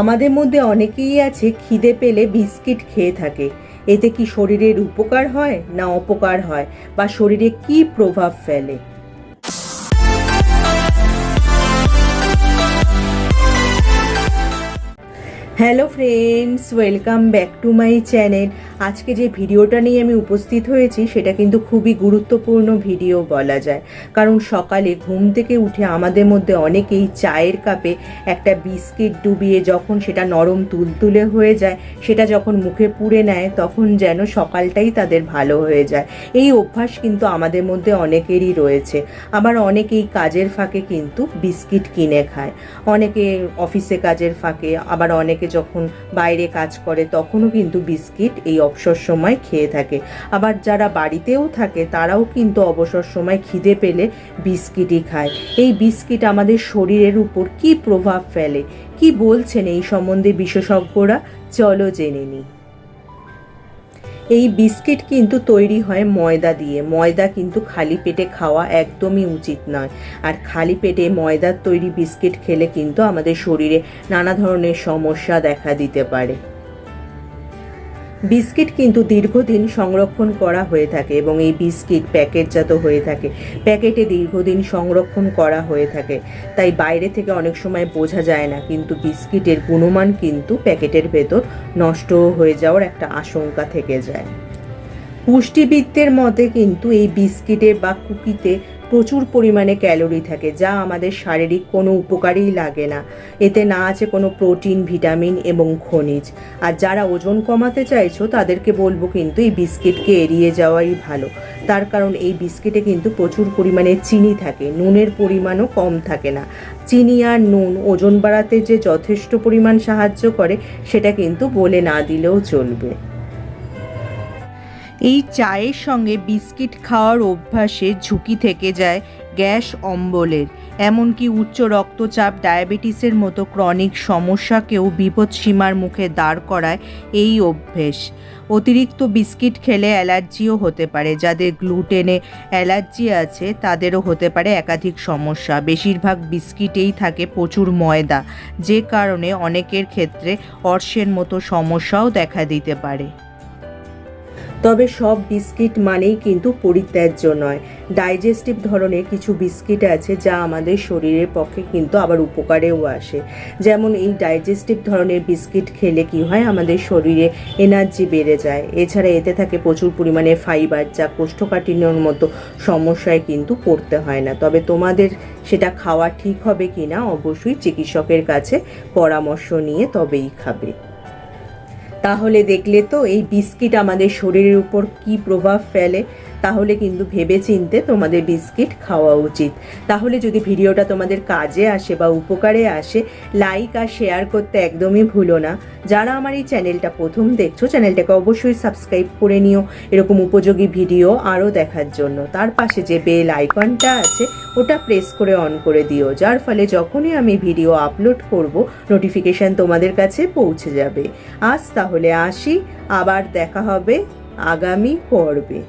আমাদের মধ্যে অনেকেই আছে খিদে পেলে বিস্কিট খেয়ে থাকে। এতে কি শরীরের উপকার হয় না অপকার হয়? বা শরীরে কি প্রভাব ফেলে? Hello friends, welcome back to my channel. আজকে যে ভিডিওটা নিয়ে আমি উপস্থিত হয়েছি, সেটা কিন্তু খুবই গুরুত্বপূর্ণ ভিডিও বলা যায়। কারণ সকালে ঘুম থেকে উঠে আমাদের মধ্যে অনেকেই চায়ের কাপে একটা বিস্কিট ডুবিয়ে যখন সেটা নরম তুলতুলে হয়ে যায়, সেটা যখন মুখে পুড়ে নেয়, তখন যেন সকালটাই তাদের ভালো হয়ে যায়। এই অভ্যাস কিন্তু আমাদের মধ্যে অনেকেরই রয়েছে। আবার অনেকেই কাজের ফাঁকে কিন্তু বিস্কিট কিনে খায়। অনেকে অফিসে কাজের ফাঁকে, আবার অনেকে যখন বাইরে কাজ করে, তখনও কিন্তু বিস্কিট এই অবসর সময় খেয়ে থাকে। আবার যারা বাড়িতেও থাকে, তারাও কিন্তু অবসর সময় খিদে পেলে বিস্কিটই খায়। এই বিস্কিট আমাদের শরীরের উপর কি প্রভাব ফেলে? কি বলছেন এই সম্বন্ধে বিশেষজ্ঞরা? চলো জেনে নিই এই বিস্কিট কিন্তু তৈরি হয় ময়দা দিয়ে। ময়দা কিন্তু খালি পেটে খাওয়া একদমই উচিত নয়। আর খালি পেটে ময়দার তৈরি বিস্কিট খেলে কিন্তু আমাদের শরীরে নানা ধরনের সমস্যা দেখা দিতে পারে। বিস্কিট কিন্তু দীর্ঘদিন সংরক্ষণ করা হয়ে থাকে এবং এই বিস্কিট প্যাকেটজাত হয়ে থাকে। প্যাকেটে দীর্ঘদিন সংরক্ষণ করা হয়ে থাকে। তাই বাইরে থেকে অনেক সময় বোঝা যায় না, কিন্তু বিস্কিটের গুণমান কিন্তু প্যাকেটের ভেতর নষ্ট হয়ে যাওয়ার একটা আশঙ্কা থেকে যায়। পুষ্টিবিদদের মতে কিন্তু এই বিস্কিটে বা কুকিতে প্রচুর পরিমাণে ক্যালোরি থাকে, যা আমাদের শারীরিক কোনো উপকারেই লাগে না। এতে না আছে কোনো প্রোটিন, ভিটামিন এবং খনিজ। আর যারা ওজন কমাতে চাইছো, তাদেরকে বলব কিন্তু এই বিস্কিটকে এড়িয়ে যাওয়াই ভালো। তার কারণ এই বিস্কিটে কিন্তু প্রচুর পরিমাণে চিনি থাকে, নুনের পরিমাণও কম থাকে না। চিনি আর নুন ওজন বাড়াতে যে যথেষ্ট পরিমাণ সাহায্য করে, সেটা কিন্তু বলে না দিলেও চলবে। এই চায়ের সঙ্গে বিস্কিট খাওয়ার অভ্যাসে ঝুঁকি থেকে যায় গ্যাস অম্বলের। এমনকি উচ্চ রক্তচাপ, ডায়াবেটিসের মতো ক্রনিক সমস্যাকেও বিপদসীমার মুখে দাঁড় করায় এই অভ্যেস। অতিরিক্ত বিস্কিট খেলে অ্যালার্জিও হতে পারে, যাদের গ্লুটেনে অ্যালার্জি আছে তাদেরও হতে পারে একাধিক সমস্যা। বেশিরভাগ বিস্কিটেই থাকে প্রচুর ময়দা, যে কারণে অনেকের ক্ষেত্রে অর্শের মতো সমস্যাও দেখা দিতে পারে। তবে সব বিস্কিট মানেই কিন্তু পরিত্যাজ্য নয়। ডাইজেস্টিভ ধরনের কিছু বিস্কিট আছে যা আমাদের শরীরের পক্ষে কিন্তু আবার উপকারেও আসে। যেমন এই ডাইজেস্টিভ ধরনের বিস্কিট খেলে কি হয়? আমাদের শরীরে এনার্জি বেড়ে যায়। এছাড়া এতে থাকে প্রচুর পরিমাণে ফাইবার যা কোষ্ঠকাঠিন্যর মতো সমস্যায় কিন্তু পড়তে হয় না। তবে তোমাদের সেটা খাওয়া ঠিক হবে কি না অবশ্যই চিকিৎসকের কাছে পরামর্শ নিয়ে তবেই খাবে। তাহলে দেখলে তো এই বিস্কিট আমাদের শরীরের উপর কি প্রভাব ফেলে, তাহলে কিন্তু ভেবে চিনতে তোমাদের বিস্কিট খাওয়া উচিত। তাহলে যদি ভিডিওটা তোমাদের কাজে আসে বা উপকারে আসে লাইক আর শেয়ার করতে একদমই ভুলো না। যারা আমার এই চ্যানেলটা প্রথম দেখছ চ্যানেলটাকে অবশ্যই সাবস্ক্রাইব করে নিও। এরকম উপযোগী ভিডিও আরও দেখার জন্য। তার পাশে যে বেল আইকনটা আছে ওটা প্রেস করে অন করে দিও। যার ফলে যখনই আমি ভিডিও আপলোড করব নোটিফিকেশান তোমাদের কাছে পৌঁছে যাবে। আজ তাহলে আসি, আবার দেখা হবে আগামী পর্বে।